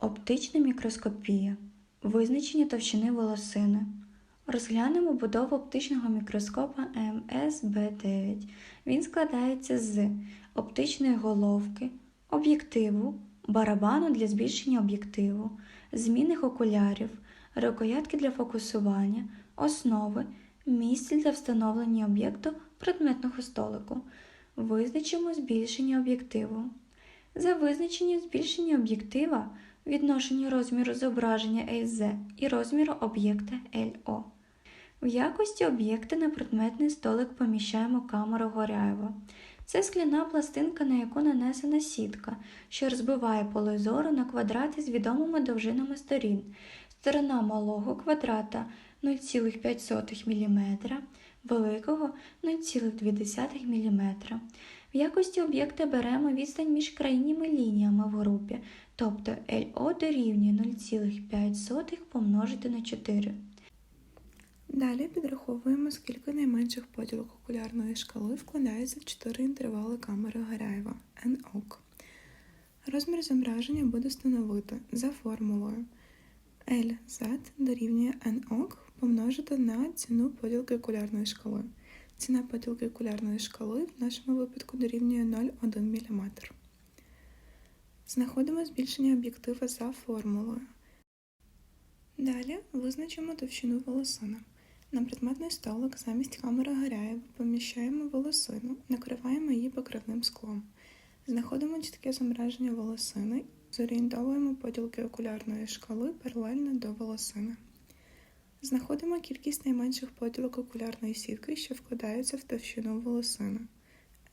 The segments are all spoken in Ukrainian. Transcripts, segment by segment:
Оптична мікроскопія. Визначення товщини волосини. Розглянемо будову оптичного мікроскопа МСБ9. Він складається з оптичної головки, об'єктиву, барабану для збільшення об'єктиву, змінних окулярів, рукоятки для фокусування, основи, місця для встановлення об'єкту предметного столику. Визначимо збільшення об'єктиву. За визначенням збільшення об'єктива відношення розміру зображення ЕЗ і розміру об'єкта ЛО. В якості об'єкта на предметний столик поміщаємо камеру Горяєва. Це скляна пластинка, на яку нанесена сітка, що розбиває поле зору на квадрати з відомими довжинами сторін. Сторона малого квадрата 0,5 мм, великого 0,2 мм. В якості об'єкта беремо відстань між крайніми лініями в групі, тобто ЛО дорівнює 0,5 помножити на 4. Далі підраховуємо, скільки найменших поділок окулярної шкали вкладається в 4 інтервали камери Гаряєва NOC. Розмір зображення буде становити за формулою LZ дорівнює NOC помножити на ціну поділки окулярної шкали. Ціна поділки окулярної шкали в нашому випадку дорівнює 0,1 мм. Знаходимо збільшення об'єктива за формулою. Далі визначимо товщину волосини. На предметний столик замість камери Гаряєва поміщаємо волосину, накриваємо її покривним склом. Знаходимо чітке зображення волосини, зорієнтовуємо поділки окулярної шкали паралельно до волосини. Знаходимо кількість найменших поділок окулярної сітки, що вкладаються в товщину волосини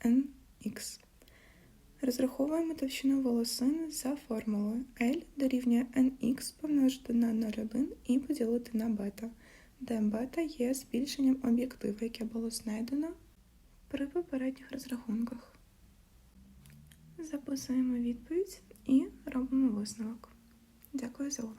NX. Розраховуємо товщину волосини за формулою L дорівнює NX помножити на 0,1 і поділити на бета, де бета є збільшенням об'єктива, яке було знайдено при попередніх розрахунках. Записуємо відповідь і робимо висновок. Дякую за увагу.